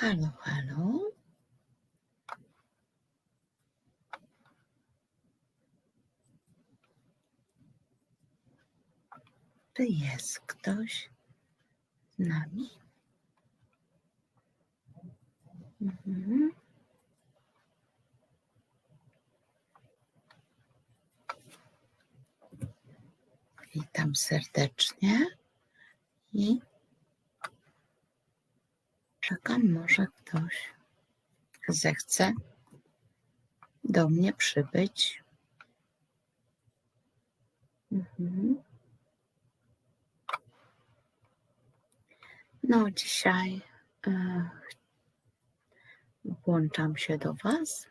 Halo, halo. Czy jest ktoś z nami? Mhm. Witam serdecznie i czekam, może ktoś zechce do mnie przybyć. Mhm. No, dzisiaj e, włączam się do Was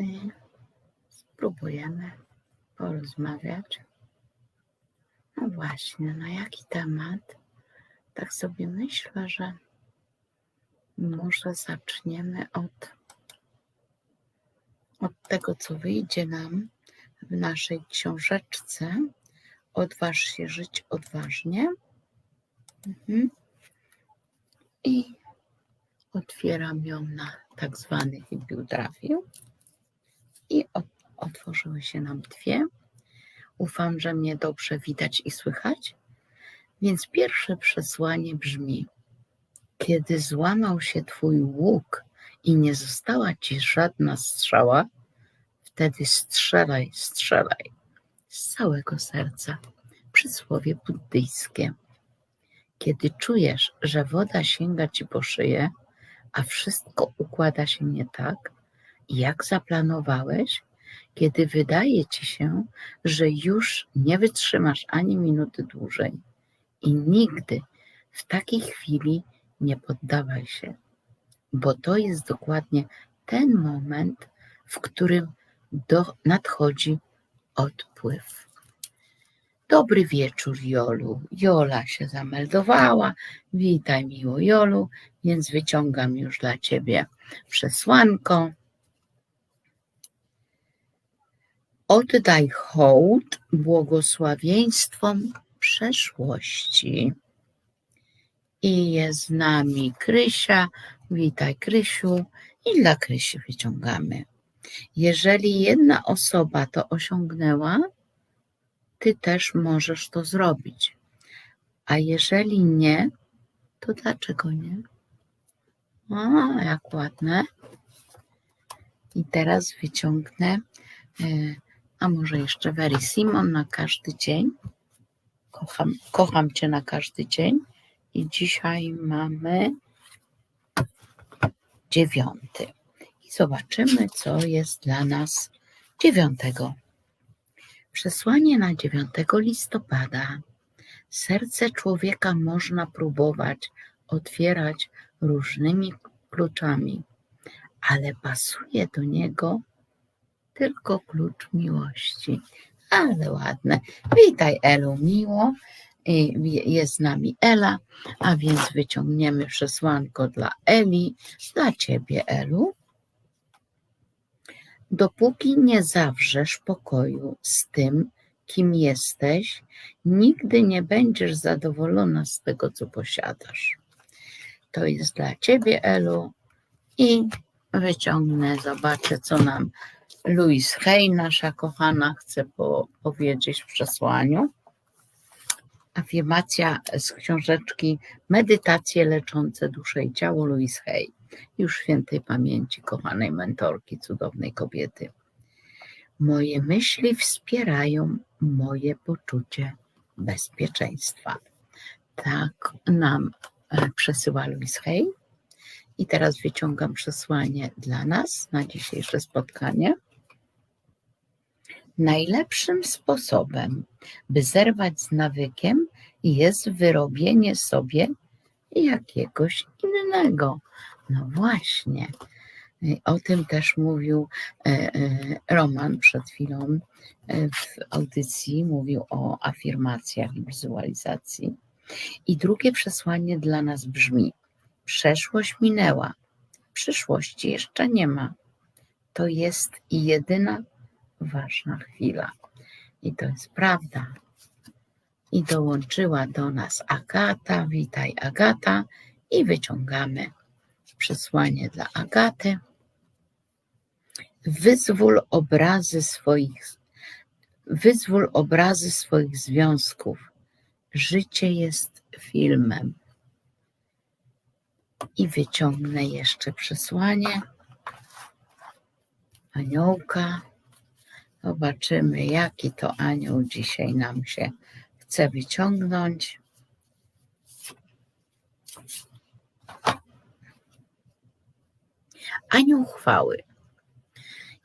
i spróbujemy porozmawiać. No właśnie, na jaki temat? Tak sobie myślę, że może zaczniemy od, od tego, co wyjdzie nam w naszej książeczce. Odważ się żyć odważnie. Mhm. I otwieram ją na tak zwany bibliografię. I od, otworzyły się nam dwie. Ufam, że mnie dobrze widać i słychać. Więc pierwsze przesłanie brzmi: Kiedy złamał się twój łuk i nie została ci żadna strzała, wtedy strzelaj, strzelaj z całego serca. Przysłowie buddyjskie. Kiedy czujesz, że woda sięga ci po szyję, a wszystko układa się nie tak, jak zaplanowałeś, kiedy wydaje ci się, że już nie wytrzymasz ani minuty dłużej i nigdy w takiej chwili nie poddawaj się, bo to jest dokładnie ten moment, w którym do, nadchodzi odpływ. Dobry wieczór, Jolu. Jola się zameldowała. Witaj, miło Jolu, więc wyciągam już dla ciebie przesłanko. Oddaj hołd błogosławieństwom przeszłości. I jest z nami Krysia. Witaj, Krysiu. I dla Krysi wyciągamy. Jeżeli jedna osoba to osiągnęła, ty też możesz to zrobić. A jeżeli nie, to dlaczego nie? A, jak ładne. I teraz wyciągnę, e, a może jeszcze Very Simon na każdy dzień. Kocham, kocham Cię na każdy dzień. I dzisiaj mamy dziewiąty. I zobaczymy, co jest dla nas dziewiątego. Przesłanie na 9 listopada. Serce człowieka można próbować otwierać różnymi kluczami, ale pasuje do niego tylko klucz miłości. Ale ładne. Witaj, Elu, miło. Jest z nami Ela, a więc wyciągniemy przesłanko dla Eli, dla ciebie, Elu. Dopóki nie zawrzesz pokoju z tym, kim jesteś, nigdy nie będziesz zadowolona z tego, co posiadasz. To jest dla ciebie, Elu. I wyciągnę, zobaczę, co nam Louise Hay, nasza kochana, chce po powiedzieć w przesłaniu. Afirmacja z książeczki Medytacje leczące duszę i ciało Louise Hay już świętej pamięci, kochanej mentorki, cudownej kobiety. Moje myśli wspierają moje poczucie bezpieczeństwa. Tak nam e, przesyła Louise Hay. I teraz wyciągam przesłanie dla nas na dzisiejsze spotkanie. Najlepszym sposobem, by zerwać z nawykiem, jest wyrobienie sobie jakiegoś innego. No właśnie. O tym też mówił e, e, Roman przed chwilą e, w audycji, mówił o afirmacjach i wizualizacji. I drugie przesłanie dla nas brzmi: Przeszłość minęła, przyszłości jeszcze nie ma. To jest jedyna ważna chwila. I to jest prawda. I dołączyła do nas Agata. Witaj, Agata. I wyciągamy przesłanie dla Agaty. Wyzwól obrazy swoich, wyzwól obrazy swoich związków. Życie jest filmem. I wyciągnę jeszcze przesłanie aniołka. Zobaczymy, jaki to anioł dzisiaj nam się chce wyciągnąć. Anioł chwały.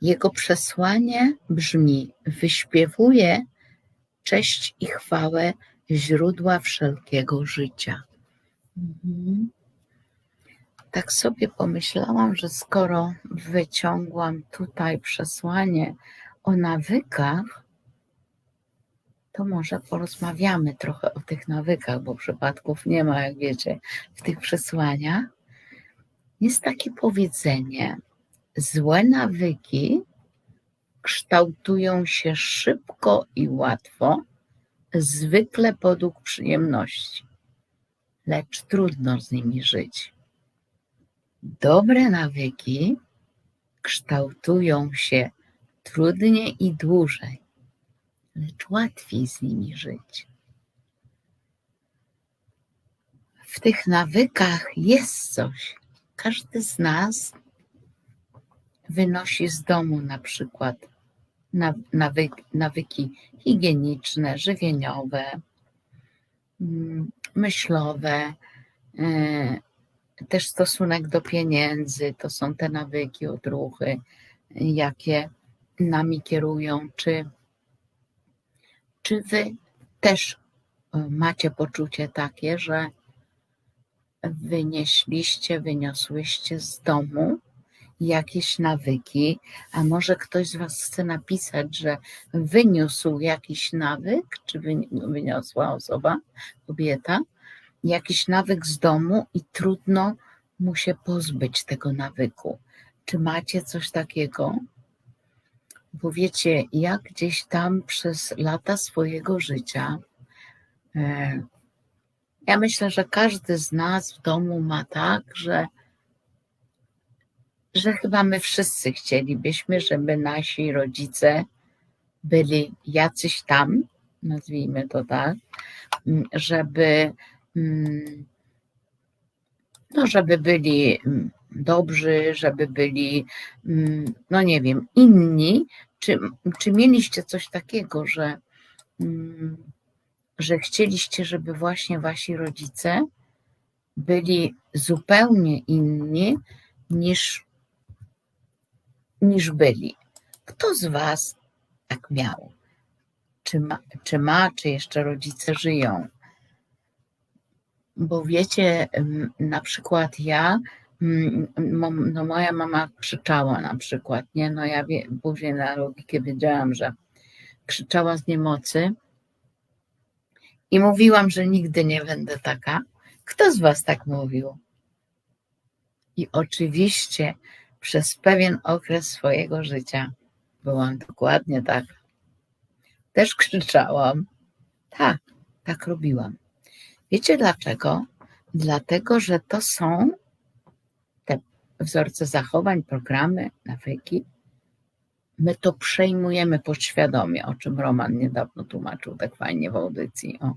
Jego przesłanie brzmi: wyśpiewuje cześć i chwałę źródła wszelkiego życia. Mhm. Tak sobie pomyślałam, że skoro wyciągłam tutaj przesłanie o nawykach, to może porozmawiamy trochę o tych nawykach, bo przypadków nie ma, jak wiecie, w tych przesłaniach. Jest takie powiedzenie: złe nawyki kształtują się szybko i łatwo, zwykle podług przyjemności, lecz trudno z nimi żyć. Dobre nawyki kształtują się trudniej i dłużej, lecz łatwiej z nimi żyć. W tych nawykach jest coś. Każdy z nas wynosi z domu na przykład nawyki, higieniczne, żywieniowe, mm, myślowe, e, też stosunek do pieniędzy, to są te nawyki, odruchy, jakie nami kierują. Czy, czy wy też e, macie poczucie takie, że wynieśliście, wyniosłyście z domu jakieś nawyki, a może ktoś z Was chce napisać, że wyniósł jakiś nawyk, czy wyniosła osoba, kobieta, jakiś nawyk z domu i trudno mu się pozbyć tego nawyku. Czy macie coś takiego? Bo wiecie, gdzieś tam przez lata swojego życia, e, ja myślę, że każdy z nas w domu ma tak, że, że chyba my wszyscy chcielibyśmy, żeby nasi rodzice byli jacyś tam, nazwijmy to tak, żeby no, żeby byli dobrzy, żeby byli, mm, no nie wiem, inni. Czy, czy mieliście coś takiego, że, że chcieliście, żeby właśnie wasi rodzice byli zupełnie inni niż, niż byli? Kto z was tak miał? Czy ma, czy ma, czy jeszcze rodzice żyją? Bo wiecie, na przykład ja, no moja mama krzyczała na przykład, nie? No ja wie, później na logikę wiedziałam, że krzyczała z niemocy i mówiłam, że nigdy nie będę taka. Kto z was tak mówił? I oczywiście przez pewien okres swojego życia byłam dokładnie tak. Też krzyczałam. Tak, tak robiłam. Wiecie dlaczego? Dlatego, że to są wzorce zachowań, programy, nawyki. My to przejmujemy podświadomie, o czym Roman niedawno tłumaczył tak fajnie w audycji o,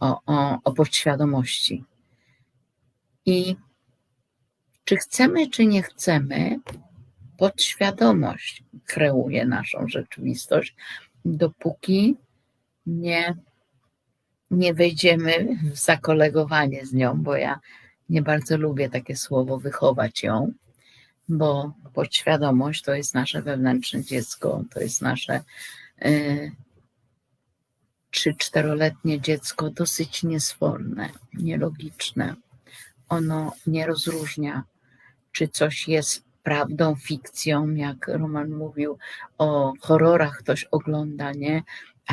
o, o, o podświadomości. I czy chcemy, czy nie chcemy, podświadomość kreuje naszą rzeczywistość, dopóki nie nie wejdziemy w zakolegowanie z nią, bo ja nie bardzo lubię takie słowo wychować ją, bo podświadomość to jest nasze wewnętrzne dziecko, to jest nasze y, trzy, czteroletnie dziecko dosyć niesforne, nielogiczne. Ono nie rozróżnia, czy coś jest prawdą, fikcją, jak Roman mówił o horrorach, ktoś ogląda, nie?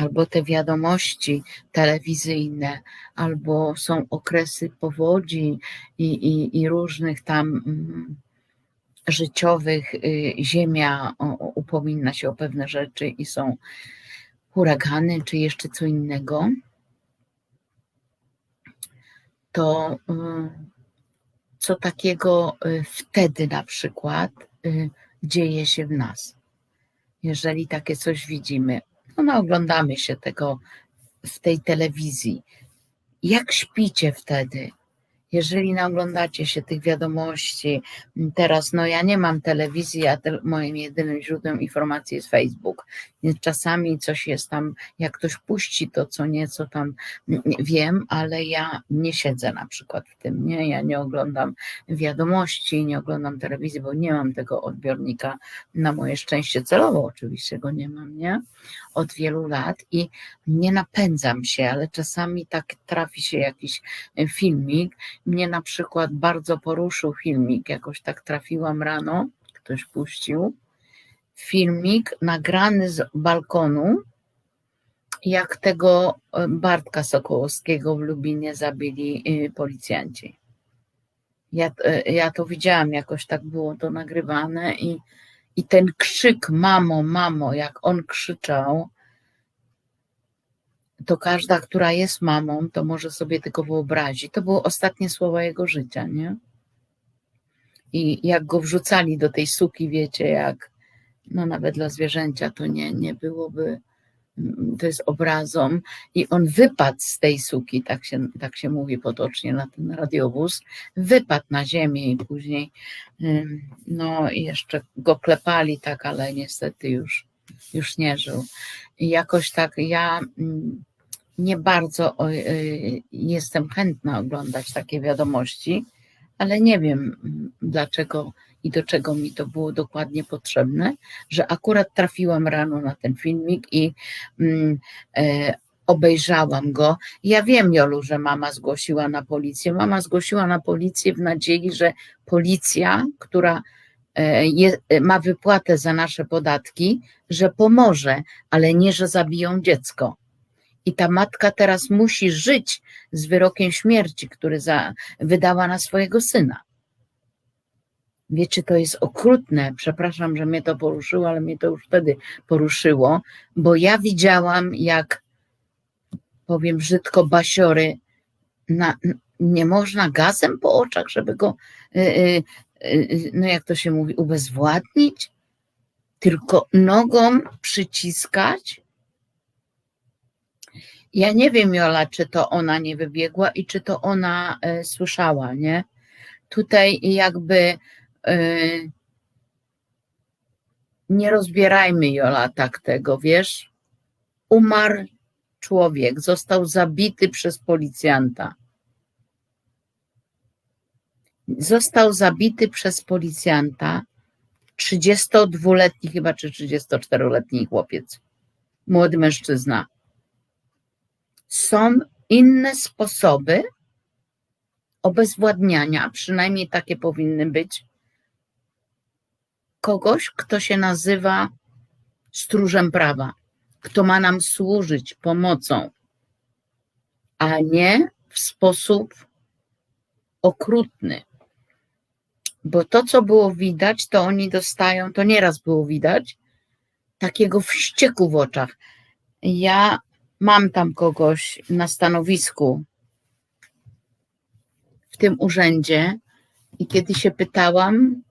Albo te wiadomości telewizyjne, albo są okresy powodzi i, i, i różnych tam mm, życiowych, y, ziemia upomina się o pewne rzeczy i są huragany, czy jeszcze co innego. to y, co takiego y, wtedy na przykład dzieje się w nas. Jeżeli takie coś widzimy, no, no oglądamy się tego w tej telewizji. Jak śpicie wtedy? Jeżeli naoglądacie się tych wiadomości, teraz no ja nie mam telewizji, a te, moim jedynym źródłem informacji jest Facebook. Więc czasami coś jest tam, jak ktoś puści to co nieco tam wiem, ale ja nie siedzę na przykład w tym, nie? Ja nie oglądam wiadomości, nie oglądam telewizji, bo nie mam tego odbiornika na moje szczęście celowo oczywiście go nie mam, nie? Od wielu lat i nie napędzam się, ale czasami tak trafi się jakiś filmik mnie na przykład bardzo poruszył filmik, jakoś tak trafiłam rano, ktoś puścił, filmik nagrany z balkonu, jak tego e, Bartka Sokołowskiego w Lubinie zabili e, policjanci. Ja, e, ja to widziałam, jakoś tak było to nagrywane i, i ten krzyk mamo, mamo, jak on krzyczał, to każda, która jest mamą, to może sobie tylko wyobrazić. To były ostatnie słowa jego życia, nie? I jak go wrzucali do tej suki, wiecie, jak no nawet dla zwierzęcia to nie, nie byłoby, to jest obrazą. I on wypadł z tej suki, tak się, tak się mówi potocznie na ten radiowóz, wypadł na ziemię i później no jeszcze go klepali tak, ale niestety już, już nie żył. I jakoś tak ja nie bardzo y, jestem chętna oglądać takie wiadomości, ale nie wiem dlaczego i do czego mi to było dokładnie potrzebne, że akurat trafiłam rano na ten filmik i mm, e, obejrzałam go. Ja wiem, Jolu, że mama zgłosiła na policję. Mama zgłosiła na policję w nadziei, że policja, która e, je, ma wypłatę za nasze podatki, że pomoże, ale nie, że zabiją dziecko. I ta matka teraz musi żyć z wyrokiem śmierci, który za, wydała na swojego syna. Wiecie, to jest okrutne. Przepraszam, że mnie to poruszyło, ale mnie to już wtedy poruszyło, bo ja widziałam, jak powiem brzydko, basiory, na, nie można gazem po oczach, żeby go, y, y, y, no jak to się mówi, ubezwładnić, tylko nogą przyciskać ja nie wiem, Jola, czy to ona nie wybiegła i czy to ona y, słyszała, nie? Tutaj jakby y, nie rozbierajmy, Jola, tak tego, wiesz? Umarł człowiek, został zabity przez policjanta. Został zabity przez policjanta 32-letni chyba, czy 34-letni chłopiec, młody mężczyzna są inne sposoby obezwładniania, przynajmniej takie powinny być, kogoś, kto się nazywa stróżem prawa, kto ma nam służyć pomocą, a nie w sposób okrutny. Bo to, co było widać, to oni dostają, to nieraz było widać, takiego wścieku w oczach. Ja mam tam kogoś na stanowisku w tym urzędzie i kiedy się pytałam,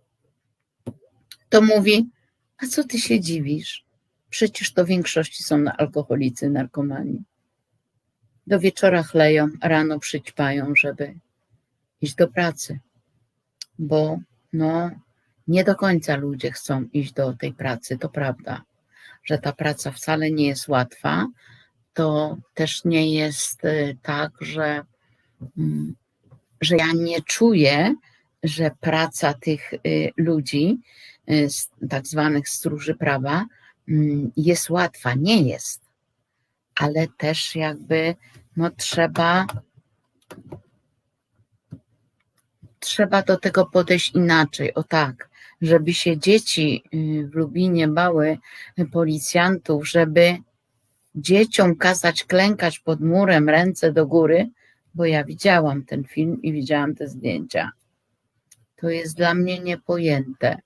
to mówi, a co ty się dziwisz? Przecież to w większości są alkoholicy, narkomani. Do wieczora chleją, rano przyćpają, żeby iść do pracy, bo no, nie do końca ludzie chcą iść do tej pracy, to prawda, że ta praca wcale nie jest łatwa, to też nie jest y, tak, że, mm, że ja nie czuję, że praca tych y, ludzi, y, tak zwanych stróży prawa, mm, jest łatwa. Nie jest. Ale też jakby no, trzeba trzeba do tego podejść inaczej. O tak, żeby się dzieci w Lubinie bały policjantów, żeby dzieciom kazać klękać pod murem, ręce do góry, bo ja widziałam ten film i widziałam te zdjęcia. To jest dla mnie niepojęte.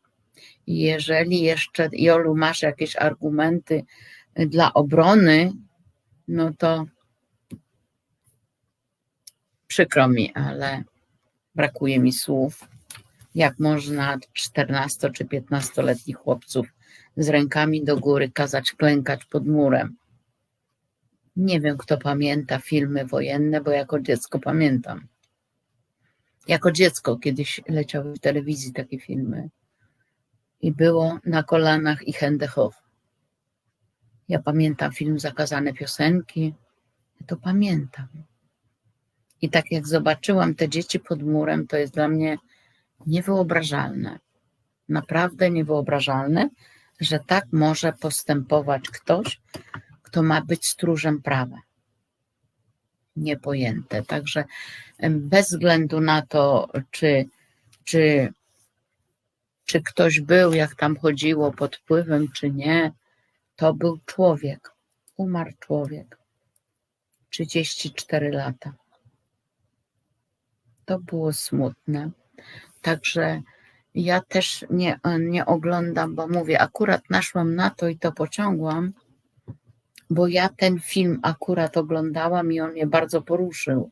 Jeżeli jeszcze, Jolu, masz jakieś argumenty dla obrony, no to przykro mi, ale brakuje mi słów. Jak można 14 czy 15-letnich chłopców z rękami do góry kazać klękać pod murem? Nie wiem, kto pamięta filmy wojenne, bo jako dziecko pamiętam. Jako dziecko kiedyś leciały w telewizji takie filmy i było na kolanach i Hendechow. Ja pamiętam film Zakazane piosenki, ja to pamiętam. I tak jak zobaczyłam te dzieci pod murem, to jest dla mnie niewyobrażalne. Naprawdę niewyobrażalne, że tak może postępować ktoś, kto ma być stróżem prawa. Niepojęte. Także bez względu na to, czy, czy, czy ktoś był, jak tam chodziło, pod wpływem, czy nie, to był człowiek. Umarł człowiek. 34 lata. To było smutne. Także ja też nie, nie oglądam, bo mówię, akurat naszłam na to i to pociągłam, bo ja ten film akurat oglądałam i on mnie bardzo poruszył.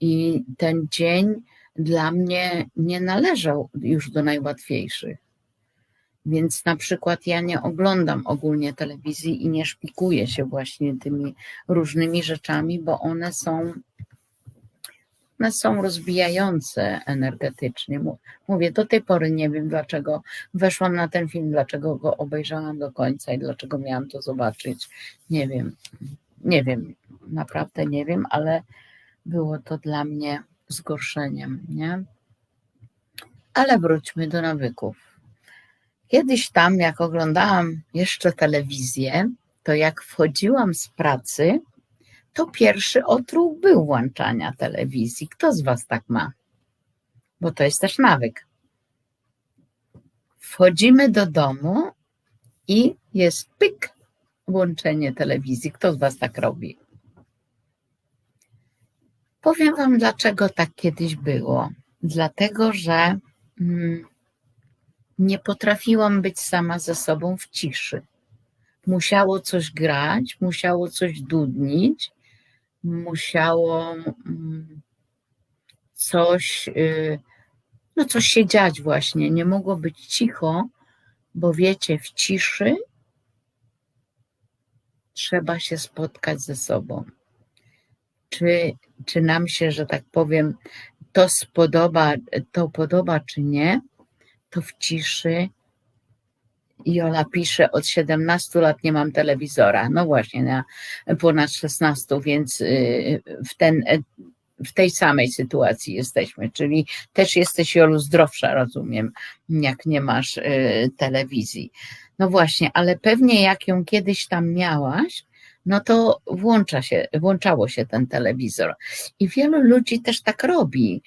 I ten dzień dla mnie nie należał już do najłatwiejszych. Więc na przykład ja nie oglądam ogólnie telewizji i nie szpikuję się właśnie tymi różnymi rzeczami, bo one są one są rozbijające energetycznie. Mówię, do tej pory nie wiem, dlaczego weszłam na ten film, dlaczego go obejrzałam do końca i dlaczego miałam to zobaczyć. Nie wiem, nie wiem, naprawdę nie wiem, ale było to dla mnie zgorszeniem, nie? Ale wróćmy do nawyków. Kiedyś tam, jak oglądałam jeszcze telewizję, to jak wchodziłam z pracy, to pierwszy otruch był włączania telewizji. Kto z Was tak ma? Bo to jest też nawyk. Wchodzimy do domu i jest pyk, włączenie telewizji. Kto z Was tak robi? Powiem Wam, dlaczego tak kiedyś było. Dlatego, że mm, nie potrafiłam być sama ze sobą w ciszy. Musiało coś grać, musiało coś dudnić, musiało mm, coś, y, no coś się dziać właśnie. Nie mogło być cicho, bo wiecie, w ciszy trzeba się spotkać ze sobą. Czy, czy nam się, że tak powiem, to spodoba, to podoba, czy nie, to w ciszy Jola pisze, od 17 lat nie mam telewizora. No właśnie, na ponad 16, więc y, w, ten, w tej samej sytuacji jesteśmy, czyli też jesteś Jolu zdrowsza, rozumiem, jak nie masz y, telewizji. No właśnie, ale pewnie jak ją kiedyś tam miałaś, no to włącza się, włączało się ten telewizor. I wielu ludzi też tak robi.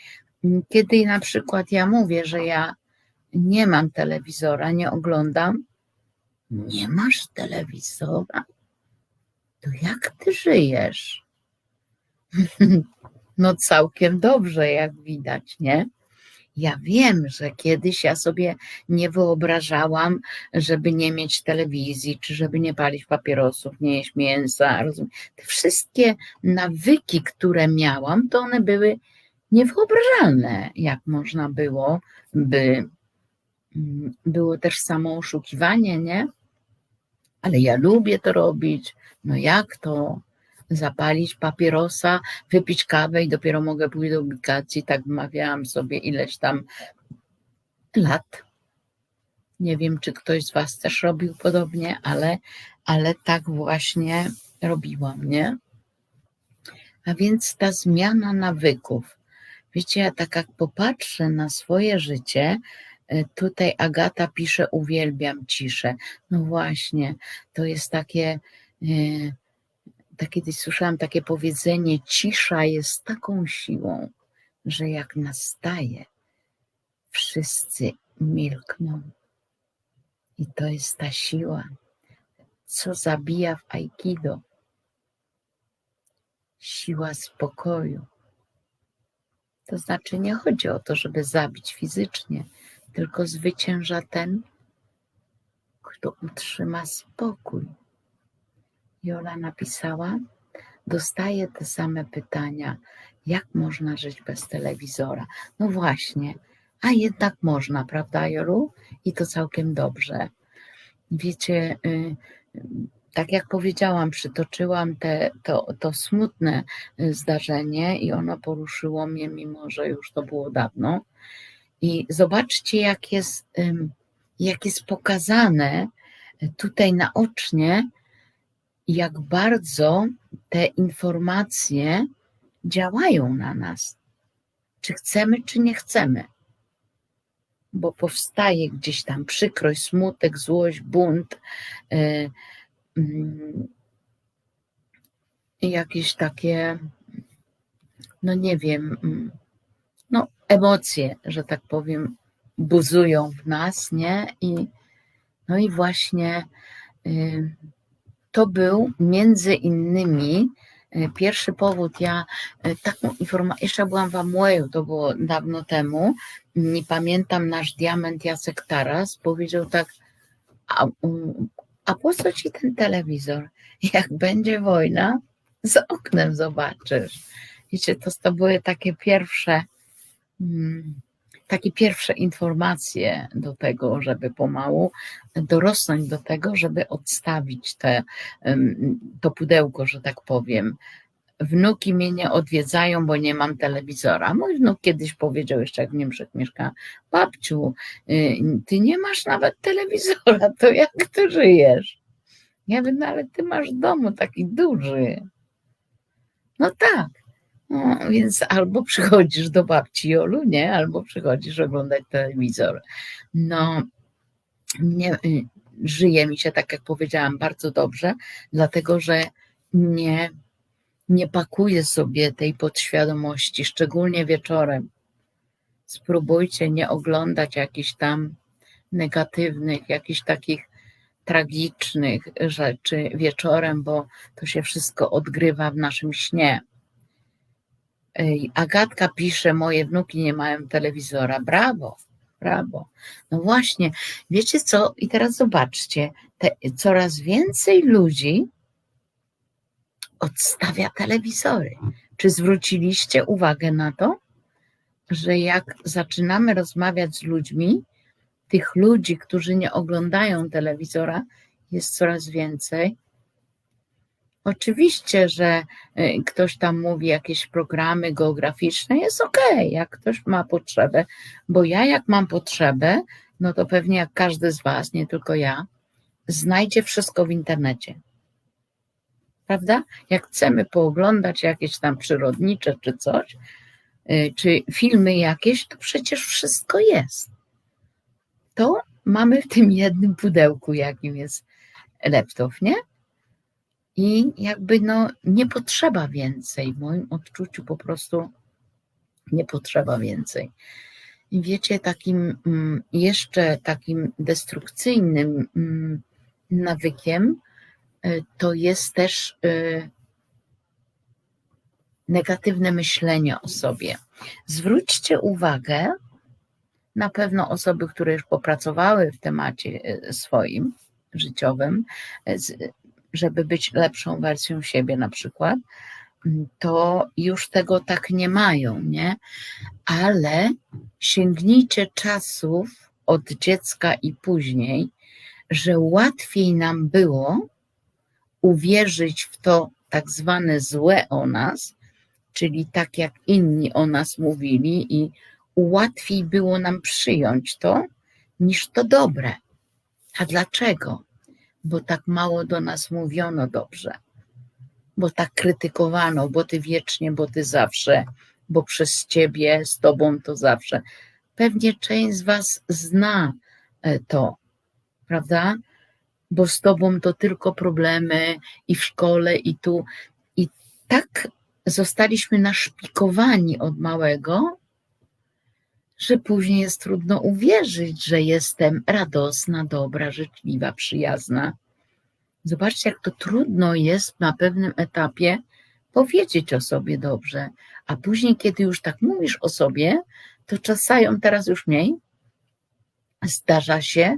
Kiedy na przykład ja mówię, że ja nie mam telewizora, nie oglądam. Nie masz telewizora? To jak ty żyjesz? No całkiem dobrze, jak widać, nie? Ja wiem, że kiedyś ja sobie nie wyobrażałam, żeby nie mieć telewizji, czy żeby nie palić papierosów, nie jeść mięsa. Rozumiem. Te wszystkie nawyki, które miałam, to one były niewyobrażalne, jak można było by było też samo oszukiwanie, nie? Ale ja lubię to robić. No jak to? Zapalić papierosa, wypić kawę i dopiero mogę pójść do ubikacji. Tak wymawiałam sobie ileś tam lat. Nie wiem, czy ktoś z Was też robił podobnie, ale, ale tak właśnie robiłam, nie? A więc ta zmiana nawyków. Wiecie, ja tak jak popatrzę na swoje życie, tutaj Agata pisze, uwielbiam ciszę. No właśnie, to jest takie, e, tak kiedyś słyszałam takie powiedzenie, cisza jest taką siłą, że jak nastaje, wszyscy milkną. I to jest ta siła, co zabija w Aikido. Siła spokoju. To znaczy nie chodzi o to, żeby zabić fizycznie, tylko zwycięża ten, kto utrzyma spokój. Jola napisała, dostaję te same pytania. Jak można żyć bez telewizora? No właśnie, a jednak można, prawda, Jolu? I to całkiem dobrze. Wiecie, y, tak jak powiedziałam, przytoczyłam te, to, to smutne y, zdarzenie i ono poruszyło mnie, mimo że już to było dawno. I zobaczcie, jak jest, jak jest pokazane tutaj naocznie, jak bardzo te informacje działają na nas. Czy chcemy, czy nie chcemy. Bo powstaje gdzieś tam przykrość, smutek, złość, bunt, y, mm, jakieś takie, no nie wiem, mm, no emocje, że tak powiem, buzują w nas, nie? I, no i właśnie y, to był między innymi e, pierwszy powód. Ja e, taką informację, jeszcze byłam w Amwayu, to było dawno temu. Nie pamiętam, nasz diament Jacek Taras powiedział tak, a, a po co ci ten telewizor? Jak będzie wojna, za oknem zobaczysz. Wiecie, to, to były takie pierwsze. Hmm, takie pierwsze informacje do tego, żeby pomału dorosnąć do tego, żeby odstawić te, to pudełko, że tak powiem. Wnuki mnie nie odwiedzają, bo nie mam telewizora. Mój wnuk kiedyś powiedział, jeszcze jak w Niemczech mieszka, babciu, y, ty nie masz nawet telewizora, to jak ty żyjesz? Ja mówię, no ale ty masz domu taki duży. No tak, no, więc albo przychodzisz do babci Jolu, nie? Albo przychodzisz oglądać telewizor. No, nie, y, żyje mi się, tak jak powiedziałam, bardzo dobrze, dlatego że nie, nie pakuję sobie tej podświadomości, szczególnie wieczorem. Spróbujcie nie oglądać jakichś tam negatywnych, jakichś takich tragicznych rzeczy wieczorem, bo to się wszystko odgrywa w naszym śnie. Agatka pisze, moje wnuki nie mają telewizora. Brawo, brawo. No właśnie, wiecie co? I teraz zobaczcie, te, coraz więcej ludzi odstawia telewizory. Czy zwróciliście uwagę na to, że jak zaczynamy rozmawiać z ludźmi, tych ludzi, którzy nie oglądają telewizora, jest coraz więcej, Oczywiście, że y, ktoś tam mówi jakieś programy geograficzne, jest okay, jak ktoś ma potrzebę, bo ja jak mam potrzebę, no to pewnie jak każdy z Was, nie tylko ja, znajdzie wszystko w internecie. Prawda? Jak chcemy pooglądać jakieś tam przyrodnicze czy coś, y, czy filmy jakieś, to przecież wszystko jest. To mamy w tym jednym pudełku, jakim jest laptop, nie? I jakby no nie potrzeba więcej. W moim odczuciu po prostu nie potrzeba więcej. I wiecie, takim mm, jeszcze takim destrukcyjnym mm, nawykiem y, to jest też y, negatywne myślenie o sobie. Zwróćcie uwagę, na pewno osoby, które już popracowały w temacie y, swoim życiowym, żeby być lepszą wersją siebie na przykład, to już tego tak nie mają, nie? Ale sięgnijcie czasów od dziecka i później, że łatwiej nam było uwierzyć w to tak zwane złe o nas, czyli tak jak inni o nas mówili, i łatwiej było nam przyjąć to, niż to dobre. A dlaczego? Bo tak mało do nas mówiono dobrze, bo tak krytykowano, bo ty wiecznie, bo ty zawsze, bo przez ciebie, z tobą to zawsze. Pewnie część z was zna e, to, prawda? Bo z tobą to tylko problemy i w szkole, i tu. I tak zostaliśmy naszpikowani od małego, że później jest trudno uwierzyć, że jestem radosna, dobra, życzliwa, przyjazna. Zobaczcie, jak to trudno jest na pewnym etapie powiedzieć o sobie dobrze, a później, kiedy już tak mówisz o sobie, to czasem teraz już mniej. Zdarza się,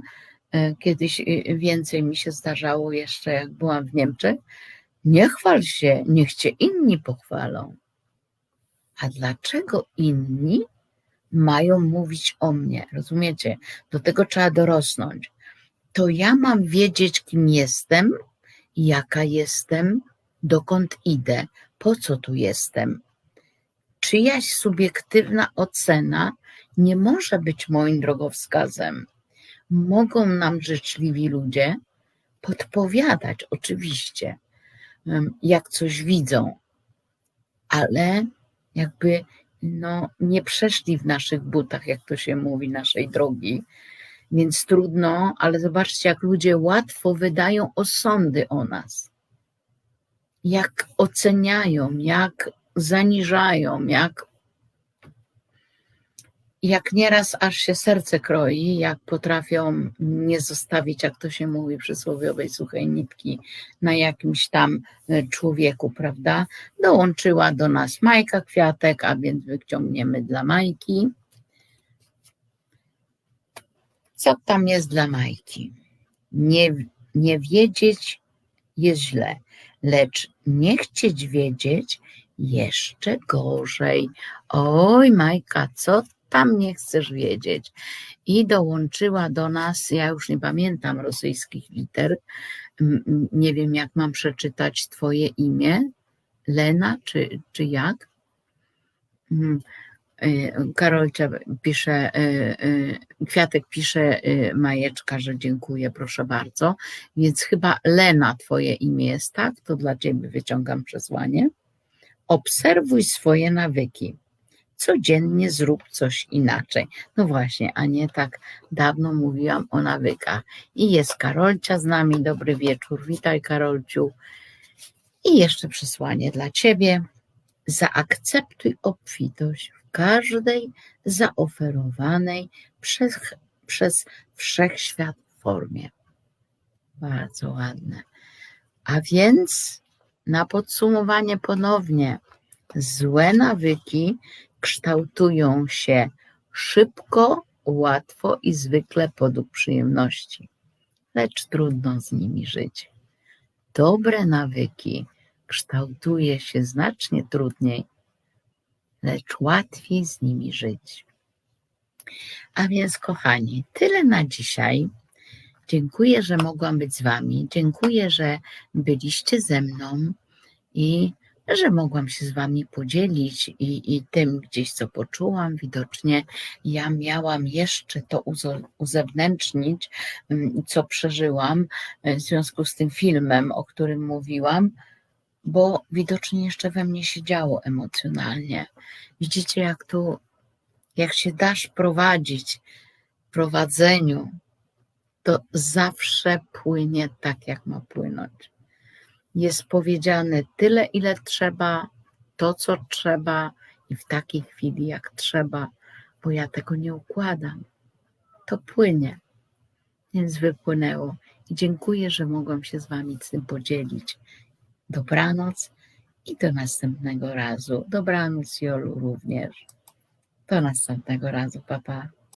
e, kiedyś e, więcej mi się zdarzało jeszcze, jak byłam w Niemczech, Nie chwal się, niech cię inni pochwalą. A dlaczego inni mają mówić o mnie? Rozumiecie? Do tego trzeba dorosnąć. To ja mam wiedzieć, kim jestem, jaka jestem, dokąd idę, po co tu jestem. Czyjaś subiektywna ocena nie może być moim drogowskazem. Mogą nam życzliwi ludzie podpowiadać, oczywiście, jak coś widzą, ale jakby no, nie przeszli w naszych butach, jak to się mówi, naszej drogi. Więc trudno, ale zobaczcie, jak ludzie łatwo wydają osądy o nas. Jak oceniają, jak zaniżają, jak, jak nieraz aż się serce kroi, jak potrafią nie zostawić, jak to się mówi, przysłowiowej suchej nitki na jakimś tam e, człowieku, prawda? Dołączyła do nas Majka Kwiatek, a więc wyciągniemy dla Majki. Co tam jest dla Majki? Nie, nie wiedzieć jest źle, lecz nie chcieć wiedzieć jeszcze gorzej. Oj, Majka, co tam nie chcesz wiedzieć? I dołączyła do nas, ja już nie pamiętam rosyjskich liter, nie wiem jak mam przeczytać Twoje imię, Lena czy, czy jak? Mm, y, Karolcia pisze, y, y, Kwiatek pisze Majeczka, że dziękuję, proszę bardzo. Więc chyba Lena Twoje imię jest, tak? To dla Ciebie wyciągam przesłanie. Obserwuj swoje nawyki. Codziennie zrób coś inaczej. No właśnie, a nie tak dawno mówiłam o nawykach. I jest Karolcia z nami. Dobry wieczór. Witaj, Karolciu. I jeszcze przesłanie dla Ciebie. Zaakceptuj obfitość w każdej zaoferowanej przez, przez wszechświat formie. Bardzo ładne. A więc na podsumowanie ponownie, złe nawyki kształtują się szybko, łatwo i zwykle podług przyjemności, lecz trudno z nimi żyć. Dobre nawyki kształtuje się znacznie trudniej, lecz łatwiej z nimi żyć. A więc, kochani, tyle na dzisiaj. Dziękuję, że mogłam być z Wami. Dziękuję, że byliście ze mną i że mogłam się z Wami podzielić i, i tym gdzieś, co poczułam. Widocznie ja miałam jeszcze to uzewnętrznić, mm, co przeżyłam e, w związku z tym filmem, o którym mówiłam, bo widocznie jeszcze we mnie się działo emocjonalnie. Widzicie, jak tu, jak się dasz prowadzić prowadzeniu, to zawsze płynie tak, jak ma płynąć. Jest powiedziane tyle, ile trzeba, to, co trzeba i w takiej chwili, jak trzeba, bo ja tego nie układam. To płynie. Więc wypłynęło. I dziękuję, że mogłam się z Wami z tym podzielić. Dobranoc i do następnego razu. Dobranoc, Jolu, również. Do następnego razu, papa. Pa.